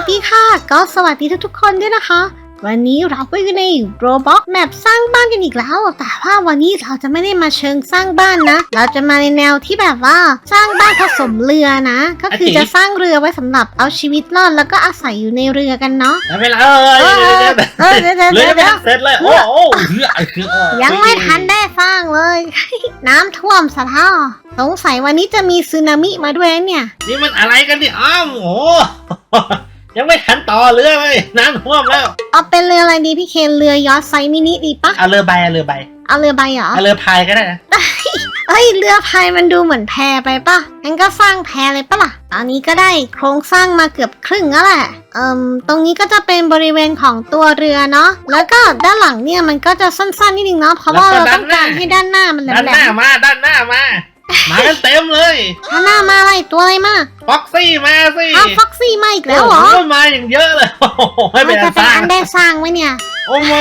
สดีค่ะ ก็สวัสดีทุกๆคนด้วยนะคะ วันนี้เราก็อยู่ในโรบอกแมปสร้างบ้านกันอีกแล้ว แต่ว่าวันนี้เราจะไม่ได้มาเชิงสร้างบ้านนะ เราจะมาในแนวที่แบบว่าสร้างบ้านผสมเรือนะ ก็คือจะสร้างเรือไว้สำหรับเอาชีวิตรอดแล้วก็อาศัยอยู่ในเรือกันเนาะไม่เป็นไรเออเออเออเออเดี๋ยวเดี๋ยวเลเดี๋ยยวไม่เดี๋ยวทันเสร็จเลยโอ้โหยังไม่ทันได้สร้างเลย น้ำท่วมสะท้อสงสัยวันนี้จะมีสึนามิมาด้วยเนี่ย นี่มันอะไรกันเนี่ยอ้าวโอ้ ยังไม่ทันต่อเรือเลยน้ำท่วมแล้ว เอาเป็นเรืออะไรดีพี่เคนเรือยอชต์ไซส์มินิดีปะเอาเรือใบเอาเรือใบเอาเรือใบเหรอเอาเรือพายก็ได้นะเอ้ยเรือพายมันดูเหมือนแพไปปะงั้นก็สร้างแพเลยปะล่ะ ตอนนี้ก็ได้โครงสร้างมาเกือบครึ่งแล้วแหละ เอ่มตรงนี้ก็จะเป็นบริเวณของตัวเรือเนาะ แล้วก็ด้านหลังเนี่ยมันก็จะสั้นๆนิดนึงเนาะ เพราะว่าเราต้องการให้ด้านหน้ามันแหลด้านมหน้ามาด้านหน้ามา มากันเต็มเลยๆด้านหน้ามาอะไรตัวอะไรมาฟ็อกซี่มาสิอ้าวฟ็อกซี่มาอีกแล้วเหรอโโมาอย่างเยอะเลยโอ้โหไม่เป็นจะอันเป็นสร้าง อันได้สร้างไว้เนี่ยโอ้ไม่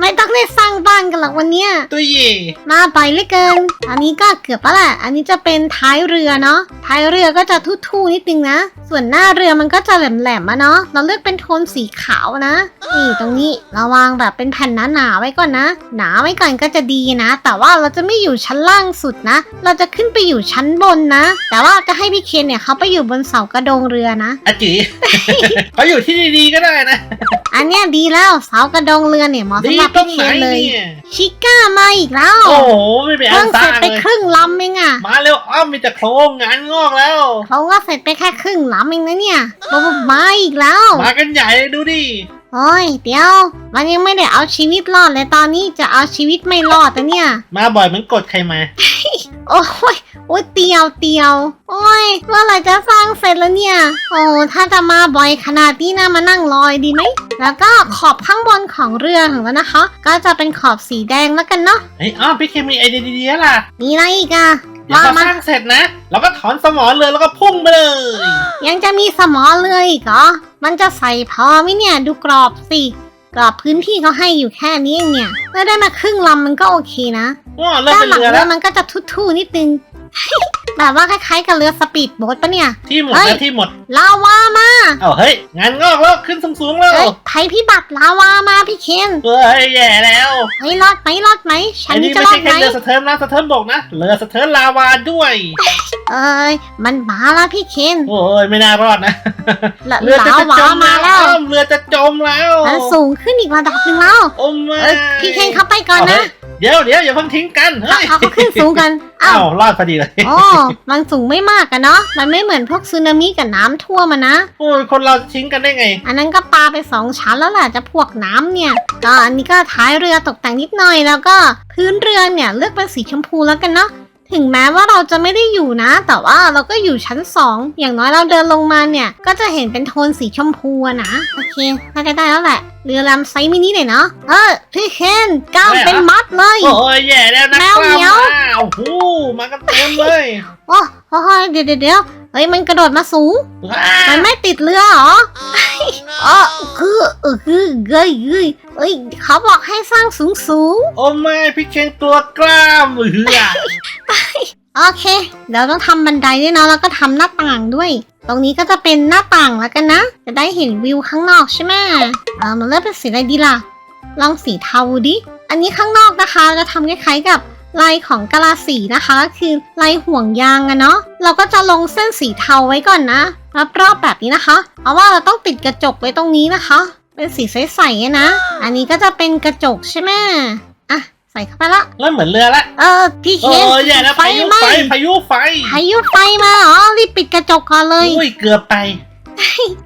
ไม่ต้องได้สร้างบ้านกันหรอกวันเนี้ยตุ้ยมาไปเหลือเกิน อันนี้ก็เกือบแล้วแหละ อันนี้จะเป็นท้ายเรือเนาะ ท้ายเรือก็จะทู่ๆนิดนึงนะ ส่วนหน้าเรือมันก็จะแหลมๆอะเนาะ เราเลือกเป็นโทนสีขาวนะ นี่ตรงนี้เราวางแบบเป็นแผ่นหนาๆไว้ก่อนนะ หนาไว้ก่อนก็จะดีนะ แต่ว่าเราจะไม่อยู่ชั้นล่างสุดนะ เราจะขึ้นไปอยู่ชั้นบนนะ แต่ว่าจะให้พี่เคนเนี่ยเขาไปอยู่บนเสากระโดงเรือนะอาจิเขาอยู่ที่ดีๆก็ได้นะ อันเนี้ยดีแล้วเสากระโดงเรือเนี่ยเหมาะดีสำหรับตรพี่งเคไหนนเลย เนี่ยชิก้ามาอีกแล้วโอ้โหไม่เป็นอัเพิ่นงสเสร็ร้าจงไปเลย ครึ่งลำเองอะมาเร็วอ้อมมีแต่โครงงานงอกแล้ว เขาก็เสร็จไปแค่ครึ่งหลำเองนะเนี่ยบบบมาอีกแล้ว มากันใหญ่เลยดูดิโอ้ยเดี๋ยว มันยังไม่ได้เอาชีวิตรอดเลยตอนนี้จะเอาชีวิตไม่รอดแต่เนี่ย มาบ่อยเหมือนกดใครมา โอ้ย โอ้ยเตียวเตียวโอ้ยเมื่อไหร่จะสร้างเสร็จแล้วเนี่ย โอ้ถ้าจะมาบ่อยขนาดนี้นะมานั่งรอยดีไหม แล้วก็ขอบข้างบนของเรือของเรานะคะ ก็จะเป็นขอบสีแดงแล้วกันเนาะเฮ้ยอ้อมพี่เคมีไอเดียดีๆแล้วล่ะมีอะไรอีกอะเดี๋ยวว่าพอมาสร้างเสร็จนะเราก็ถอนสมอเรือแล้วก็พุ่งไปเลย ยังจะมีสมอเรืออีกเหรอมันจะใส่พอไหมเนี่ยดูกรอบสิ กรอบพื้นที่เขาให้อยู่แค่นี้เองเนี่ยแล้วได้มาครึ่งลำมันก็โอเคนะว้าเริ่มด้านเป็นหลังเรือเรืแล้อวมันก็จะทุ่ๆนิดนึง แบบว่าคล้ายๆกับเรือสปีดโบ๊ทปะเนี่ย ที่หมดเฮ้ย นะที่หมด ลาวามาเอาเฮ้ย งานงอกแล้วขึ้นสูงๆแล้วเฮ้ยภัยพิบัติลาวามาพี่เคนเฮ้ยแย่แล้วเฮ้ยรอดไหมรอดไหมฉัอันนนี่นี้จะไม่รอใช่ดไหมแค่เรือสะเทินนะสะเทินบกนะ เรือสะเทินลาวาด้วย เอ้ยมันมาแล้วพี่เคนโอ้ยไม่น่ารอดนะละเรือจะลาจะวาจมมาแล้วอ้อมเรือจะจมแล้วมันสูงขึ้นอีกระดับหนึ่งแล้วโอ้ไม่เอ้ยพี่เคนเข้าไปก่อนนะเดี๋ยวเดี๋ยวอย่าเพิ่งทิ้งกันเฮ้ยเขาเขาขึ้นสูงกันอ้าอ้าววรอดพอดีเลยโอ้มันสูงไม่มากกันเนาะมันไม่เหมือนพวกสึนามิกับน้ำท่วมอะนะโอ้ยคนเราทิ้งกันได้ไง อันนั้นก็ปาไปสองชั้นแล้วแหละจะพวกน้ำเนี่ยก็อันนี้ก็ท้ายเรือตกแต่งนิดหน่อยแล้วก็พื้นเรือเนี่ยเลือกเป็นสีชมพูแล้วกันเนาะ ถึงแม้ว่าเราจะไม่ได้อยู่นะ แต่ว่าเราก็อยู่ชั้นสองอย่างน้อยเราเดินลงมาเนี่ย ก็จะเห็นเป็นโทนสีชมพูอะนะ โอเค น่าจะได้แล้วแหละ เรือลำไซส์มินิหน่อยเนาะ เออ พี่เคนกล้ามเป็นมัดเลย โอ้ยแย่แล้วนะแมวเหมียวมาโอ้โหมากันเต็มเลยโอ้โหเดี๋ยวเดี๋ยวเดี๋ยวเฮ้ย มันกระโดดมาสูง ว้ามันไม่ติดเรือเหรออ๋อคือเออคือเกยเกยเอ้ย เขาบอกให้สร้างสูงสูง โอ้ไม่พี่เคนตัวกล้ามเหือๆ โอเค เดี๋ยวต้องทำบันไดด้วยเนาะแล้วก็ทำหน้าต่างด้วย ตรงนี้ก็จะเป็นหน้าต่างแล้วกันนะ จะได้เห็นวิวข้างนอกใช่ไหมเออมันเลือกเป็นสีอะไรดีล่ะ ลองสีเทาดิ อันนี้ข้างนอกนะคะจะทำคล้ายๆกับลายของกะลาสีนะคะก็คือลายห่วงยางอะเนาะเราก็จะลงเส้นสีเทาไว้ก่อนนะรอบๆแบบนี้นะคะเพราว่าเราต้องติดกระจกไว้ตรงนี้นะคะ เป็นสีใสๆนะ อันนี้ก็จะเป็นกระจกใช่ไหม ใส่เข้าไปละแล้วเหมือนเรือละเออพี่เคโอ้นยแย่แล้วไฟพายุไหม้ไฟพายุไฟพายุไฟมาเหรอรีบปิดกระจกก่อนเลย อุ้ยเกือบไป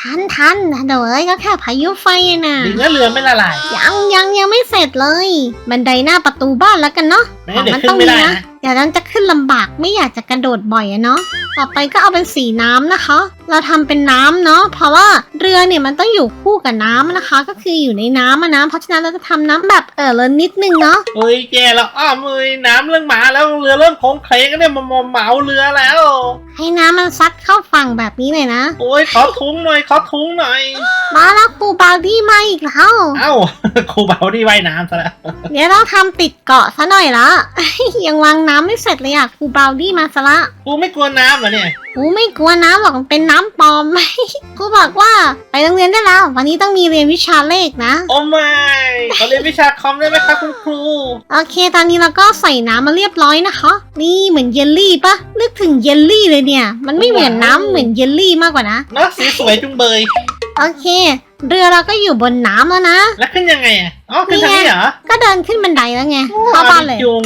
ทันทันนะเดี๋ยวเอ้ยก็แค่พายุไฟอะนะดีนะเรือไม่ละลายยังยังยังไม่เสร็จเลย บันไดหน้าประตูบ้านแล้วกันเนาะ ไม่งั้นเดี๋ยวขึ้นไม่ได้นะเดี๋ยวนั้นจะขึ้นลำบากไม่อยากจะกระโดดบ่อยอะเนาะต่อไปก็เอาเป็นสีน้ำนะคะ เราทำเป็นน้ำเนาะเพราะว่าเรือเนี่ยมันต้องอยู่คู่กับน้ำนะคะ ก็คืออยู่ในน้ำอะนะเพราะฉะนั้นเราจะทำน้ำแบบเออเลนนิดนึงเนาะโอ้ยแย่แล้วอ้อมเอ้ยน้ำเรื่องหมาแล้วเรือเริ่มโค้งเคลงกันเนี่ยมามาเหมาเรือแล้ว ให้น้ำมันซัดเข้าฝั่งแบบนี้เลยนะ โอ้ยขอทุงหน่อยขอทุงหน่อย มาแล้วครูบาร์ดี้มาอีกแล้วเอ้าครูเบาที่ว่ายน้ำซะแล้วเดี๋ยวต้องทำติดเกาะซะหน่อยละยังวางน้ำไม่เสร็จเลยอะครูบาร์ดี้มาซะละครูไม่กลัวน้ำเหรอเนี่ยครูกูไม่กลัวน้ำหรอกมันเป็นน้ำปลอม ครูบอกว่าไปโรงเรียนได้แล้ว วันนี้ต้องมีเรียนวิชาเลขนะ โอ้ไม่ขอเรียนวิชาคอมได้ไหมครับคุณครู โอเค ตอนนี้เราก็ใส่น้ำมาเรียบร้อยนะคะ นี่เหมือนเยลลี่ปะนึกถึงเยลลี่เลยเนี่ย มันไม่เหมือนน้ำเหมือนเยลลี่มากกว่านะเนาะสีสวยจุงเบย โอเค เรือเราก็อยู่บนน้ำแล้วนะ แล้วขึ้นยังไงอะอ๋อขึ้นทางนี้เหรอก็เดินขึ้นบันไดแล้วไงเข้าบ้านเลยจุง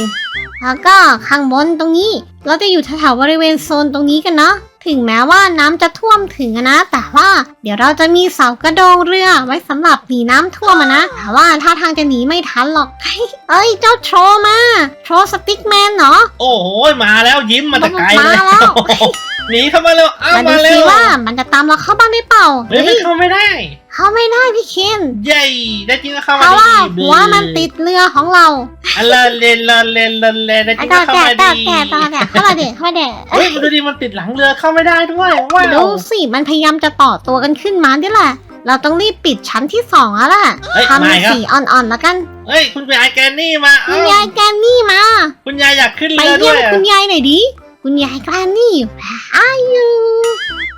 แล้วก็ข้างบนตรงนี้ เราจะอยู่แถวๆบริเวณโซนตรงนี้กันเนาะ ถึงแม้ว่าน้ำจะท่วมถึงอะนะ แต่ว่าเดี๋ยวเราจะมีเสากระโดงเรือไว้สำหรับหนีน้ำท่วมอะนะ แต่ว่าถ้าทางจะหนีไม่ทันหรอก เอ้ยเจ้าโทรมา โทรสติ๊กแมนเนาะโอ้โหมาแล้วยิ้มมาแต่ไกลเลยมาแล้ว หนีเข้ามาเร็วอ้าวมาดูมาเร็สิวว่ามันจะตามเราเข้าบ้านได้เปล่า เฮ้ยเฮ้ไม่ยเข้าไม่ได้ เข้าไม่ได้พี่เคนเย้ได้จริงก็เข้าเพมาราะว่าดีหัวมันติดเรือของเราอันละเลนละเลนละเลนได้จไอ้ริงตาก็เข้าแก่มาตาดีแก่ตาแก่เข้ามาเด็กเข้ามาเด็กเฮ้ยดูดิมันติดหลังเรือเข้าไม่ได้ด้วยว้าวดูสิมันพยายามจะต่อตัวกันขึ้นมานี่แหละเราต้องรีบปิดชั้นที่สองแล้วล่ะเฮ้ยทำมาเป็นอีกแล้วสีอ่อนๆแล้วกันเฮ้ยคุณยายแกนนี่มาคุเอ้าณยายแกนนี่มา คุณยายอยากขึ้นไปเรือด้เยี่วยยมอะคุณยายหน่อยดิ คุณยายแกนนี่ Where are you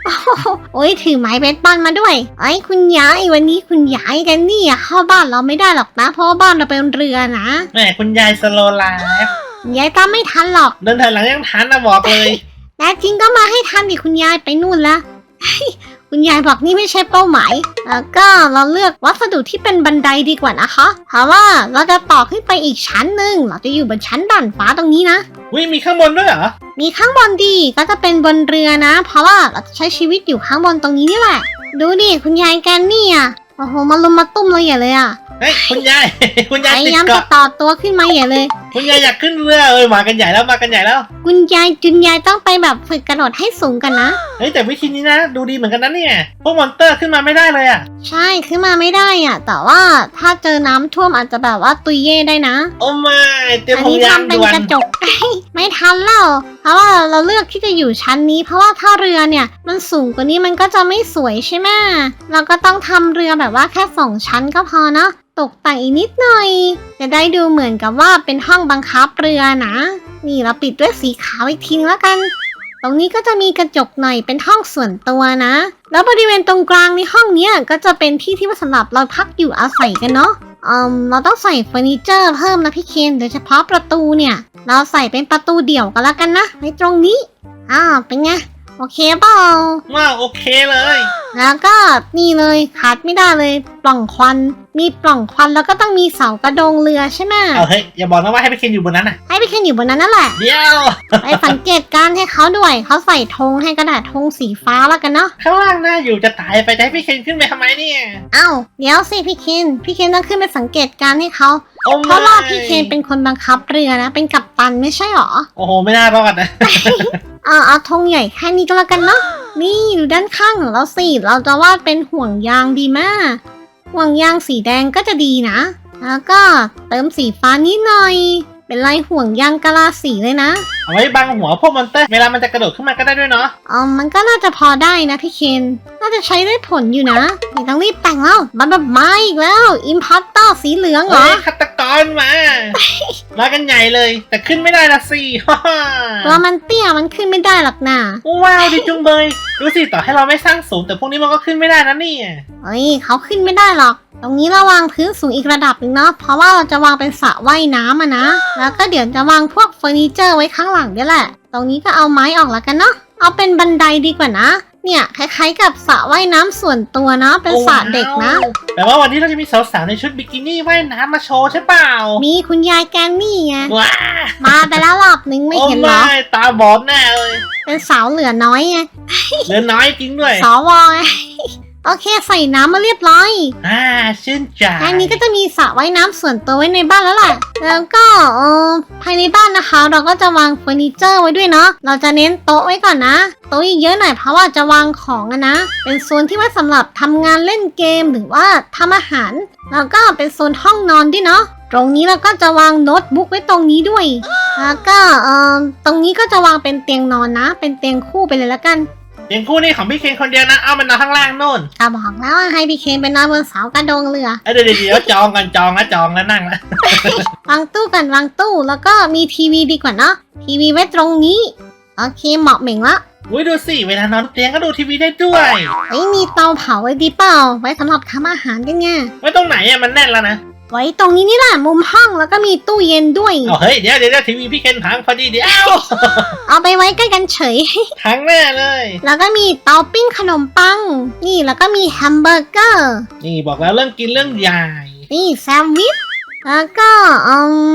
โอ้โหโอ้ยถือไม้เบสบอลมาด้วย ไอ้ยคุณยายวันนี้คุณยายแกนนี่อะเข้าบ้านเราไม่ได้หรอกนะ เพราะว่าบ้านเราเป็นเรือนะแหมคุณยายสโลไลฟ์คุณยายตามไม่ทันหรอก เดินถอยหลังยังทันนะบอกเลยแน่จริงก็มาให้ทันดิคุณยายไปนู่นละ คุณยายบอกนี่ไม่ใช่เป้าหมาย แล้วก็เราเลือกวัสดุที่เป็นบันไดดีกว่านะคะ เพราะว่าเราจะต่อขึ้นไปอีกชั้นหนึ่งเราจะอยู่บนชั้นด่านฟ้าตรงนี้นะ วิมีข้างบนด้วยเหรอ มีข้างบนดีก็จะเป็นบนเรือนะ เพราะว่าเราจะใช้ชีวิตอยู่ข้างบนตรงนี้นี่แหละ ดูดิคุณยายแกนนี่อะ โอ้โหมาลุมมาตุ้มเราใหญ่เลยอะ เฮ้ยคุณยาย คุณพยายติดยายามจะเกาะต่อตัวขึ้นมาใหญ่เลย คุณยายอยากขึ้นเรือเอ้ยมากันใหญ่แล้วมากันใหญ่แล้วคุณยายจุนยายต้องไปแบบฝึกกระโดดให้สูงกันนะ เฮ้ยแต่วิธีนี้นะ ดูดีเหมือนกันนะเนี่ยพวกมอนเตอร์ขึ้นมาไม่ได้เลยอะ ใช่ขึ้นมาไม่ได้อะ แต่ว่าถ้าเจอน้ำท่วมอาจจะแบบว่าตุยเย่ได้นะ โอ้ไม่เตรียมอันพนี้ยายามทำเป็นด่วนกระจก ไม่ทันแล้ว เพราะว่าเราเลือกที่จะอยู่ชั้นนี้ เพราะว่าถ้าเรือเนี่ยมันสูงกว่านี้มันก็จะไม่สวยใช่ไหมเราก็ต้องทำเรือแบบว่าแค่สองชั้นก็พอเนาะ ตกแต่งอีกนิดหน่อย จะได้ดูเหมือนกับว่าเป็นห้องบังคับเรือนะ นี่เราปิดด้วยสีขาวอีกทีแล้วกัน ตรงนี้ก็จะมีกระจกหน่อยเป็นห้องส่วนตัวนะ แล้วบริเวณตรงกลางในห้องเนี้ยก็จะเป็นที่ที่ไว้สำหรับเราพักอยู่อาศัยกันเนาะอืมเราต้องใส่เฟอร์นิเจอร์เพิ่มนะพี่เคนโดยเฉพาะประตูเนี่ย เราใส่เป็นประตูเดี่ยวก็แล้วกันนะไว้ตรงนี้อ้าวเป็นไง โอเคเปล่า ว้าวโอเคเลย แล้วก็นี่เลยขาดไม่ได้เลยปล่องควัน มีปล่องควันแล้วก็ต้องมีเสากระโดงเรือใช่ไหมเอาเฮ้ยอย่าบอกนะว่าให้ไปเคนอยู่บนนั้นน่ะให้พี่เคนอยู่บนนั้นนั่นแหละ เดี๋ยว ไปสังเกตการณ์ให้เขาด้วยเขาใส่ธงให้กระดาษธงสีฟ้าแล้วกันเนาะ ข้างล่างน่าอยู่จะตายไปจะให้พี่เคนขึ้นไปทำไมเนี่ย เอ้า เดี๋ยวสิพี่เคน พี่เคนต้องขึ้นไปสังเกตการณ์ให้เขา โอ้เพไม่ราะว่าพี่เคนเป็นคนบังคับเรือนะ เป็นกัปตันไม่ใช่หรอ โอ้โห ไม่น่ารอดนะ เอาเอาธงใหญ่แค่นี้ก็แล้วกันเนาะ นี่ดูด้านข้างของเราสิ เราจะวาดเป็นห่วงยางดีมาก ห่วงยางสีแดงก็จะดีนะ แล้วก็เติมสีฟ้านิดหน่อย เป็นลายห่วงยางกะลาสีเลยนะ เอาไว้บังหัวพวกมอนเตอร์เวลามันจะกระโดดขึ้นมาก็ได้ด้วยเนาะอ๋อมันก็น่าจะพอได้นะพี่เคนน่าจะใช้ได้ผลอยู่นะนี่ต้องรีบแต่งแล้วมันแบบมาอีกแล้วอิมพัตเตอร์สีเหลืองเหรเฮ้อยฆาตกรมา มากันใหญ่เลย แต่ขึ้นไม่ได้ละสิฮ่าฮ่าตัวมันเตี้ยมันขึ้นไม่ได้หรอกนะว้าวดีจุงเบยดูสิต่อให้เราไม่สร้างสูงแต่พวกนี้มันก็ขึ้นไม่ได้นะเนี่ยเฮ้ยเขาขึ้นไม่ได้หรอก ตรงนี้เราวางพื้นสูงอีกระดับหนึ่งเนาะ เพราะว่าเราจะวางเป็นสระว่ายน้ำอะนะ แล้วก็เดี๋ยวจะวางพวกเฟอร์นิเจอร์ไว้ข้างหลังด้วยแหละ ตรงนี้ก็เอาไม้ออกแล้วกันเนาะ เอาเป็นบันไดดีกว่านะ เนี่ยคล้ายๆกับสระว่ายน้ำส่วนตัวเนาะ เป็นสระเด็กนะ แต่ว่าวันนี้เราจะมีสาวๆในชุดบิกินี่ว่ายน้ำมาโชว์ใช่เปล่ามีคุณยายแกนนี่ไง ว้ามาไปแล้วรอบนึงไม่โอ้เห็นเหรอไม่ตาบอดแน่เลยเป็นสาวเหลือน้อยไง เหลือน้อยจริงด้วย สวไง โอเคใส่น้ำมาเรียบร้อย อ่าชื่นใจแค่นี้ก็จะมีสระว่ายน้ำส่วนตัวไว้ในบ้านแล้วแหละ แล้วก็เออภายในบ้านนะคะ เราก็จะวางเฟอร์นิเจอร์ไว้ด้วยเนาะ เราจะเน้นโต๊ะไว้ก่อนนะ โต๊ะเยอะๆหน่อยเพราะว่าจะวางของอะนะ เป็นโซนที่ไว้สำหรับทำงานเล่นเกมหรือว่าทำอาหาร แล้วก็เป็นโซนห้องนอนด้วยเนาะ ตรงนี้เราก็จะวางโน้ตบุ๊กไว้ตรงนี้ด้วย แล้วก็เออตรงนี้ก็จะวางเป็นเตียงนอนนะ เป็นเตียงคู่ไปเลยละกันอ ย่างคู่นี้ของพี่เคนคนเดียวนะ เอามันนอนข้างล่างนู่นก็บอกแล้วว่าให้พี่เคนไปนอนบนเสากระโดงเรือเอ้ยเดี๋ยวเดี๋ยวเดี๋ยวจองกันจองแล้วจองแล้วนั่งแล้ววางตู้กันวางตู้แล้วก็มีทีวีดีกว่าเนาะทีวีไว้ตรงนี้โอเคเหมาะเหม่งละอุ้ยดูสิเวลานอนเตียงก็ดูทีวีได้ด้วยไอ้ยมีเตาเผาไว้ดีเปล่าไว้สำหรับทำอาหารกันไงไว้ตรงไหนอะมันแน่นแล้วนะ ไว้ตรงนี้นี่แหละมุมห้องแล้วก็มีตู้เย็นด้วย เอาเฮ้ยเดี๋ยวเดี๋ยวเดี๋ยวทีวีพี่เคนพังพอดีเดี๋ยว เอาไปไว้ใกล้กันเฉย พังแน่เลย แล้วก็มีเตาปิ้งขนมปัง นี่แล้วก็มีแฮมเบอร์เกอร์ นี่บอกแล้วเรื่องกินเรื่องใหญ่นี่แซนด์วิชแล้วก็อืม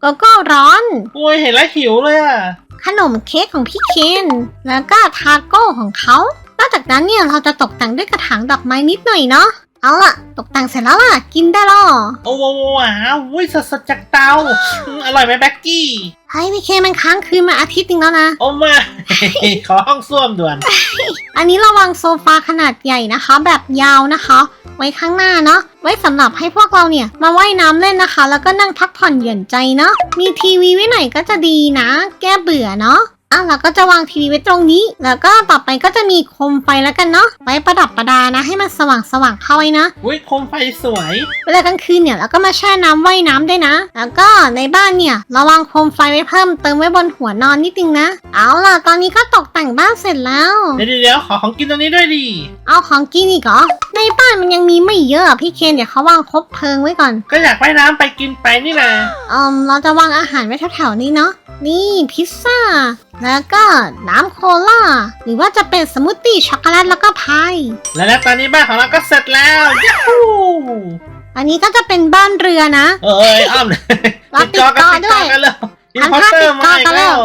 โกโก้ร้อน โอ้ยเห็นแล้วหิวเลยอะขนมเค้กของพี่เคน แล้วก็ทาโก้ของเขานอกจากนั้นเนี่ยเราจะตกแต่งด้วยกระถางดอกไม้นิดหน่อยเนาะ เอาล่ะ ตกแต่งเสร็จแล้วล่ะ กินได้แล้วโอ้โหว้าวอุ้ยสดสดๆจากเตาอืมอร่อยไหมแบ็กกี้ เฮ้ยพี่เคมันค้างคืนมาอาทิตย์หนึงแล้วนะ โอ้มา ขอห้องส้วมด่วน อันนี้ราวางโซฟาขนาดใหญ่นะคะ แบบยาวนะคะ ไว้ข้างหน้าเนาะไว้สำหรับให้พวกเราเนี่ย มาว่ายน้ำเล่นนะคะ แล้วก็นั่งพักผ่อนหย่อนใจเนาะมีทีวีไว้หน่อยก็จะดีนะ แก้เบื่อเนาะ อะเราก็จะวางทีวีไว้ตรงนี้ แล้วก็ต่อไปก็จะมีโคมไฟแล้วกันเนาะไว้ประดับประดานะ ให้มันสว่างสว่างๆเข้าไว้นะอุ้ยโคมไฟสวย เวลากลางคืนเนี่ยเราก็มาแช่น้ำว่ายน้ำด้วยนะ แล้วก็ในบ้านเนี่ยเราวางโคมไฟไว้เพิ่มเติมไว้บนหัวนอนนิดนึงนะ เอาล่ะตอนนี้ก็ตกแต่งบ้านเสร็จแล้ว เดี๋ยวเดี๋ยวเดี๋ยวขอของกินตรงนี้ด้วยดิเอาของกินอีกเหรอในบ้านมันยังมีไม่เยอะอะพี่เคนเดี๋ยวเขาวางครบเพลิงไว้ก่อนก็อยากว่ายน้ำไปกินไปนี่นะ เอืมเราจะวางอาหารไว้แถวๆนี้เนาะ นี่พิซซ่า แล้วก็น้ำโคลาหรือว่าจะเป็นสมูทตี้ช็อกโกแลตแล้วก็พายและแล้วตอนนี้บ้านของเราก็เสร็จแล้วยัฮูอันนี้ก็จะเป็นบ้านเรือนะ เอ้ยอ้อมเราติดจอกันติติดดจจออด้วยกันเลย อินทำพอร์ท่าเตอติร์ดมาจออีกักนแล้แล้วว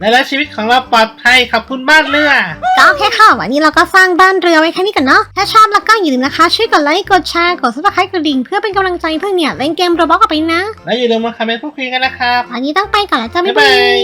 และแล้วชีวิตของเราปลอดภัยขอบคุณบ้านเรือ ก็โอเคค่ะ วันนี้เราก็สร้างบ้านเรือไว้แค่นี้กันเนาะ ถ้าชอบแล้วก็อย่าลืมนะคะ ช่วยกดไลค์ กดแชร์ กดซับสไครต์กระดิ่ง เพื่อเป็นกำลังใจเพื่อนเนี่ย เล่นเกมโรบอทกับไปนะ แล้วอย่าลืมมาคอมเมนต์พูดคุยกันนะครับวันนี้ต้องไปก่อนแล้วจ้าบ๊าบ๊ายยบาบายย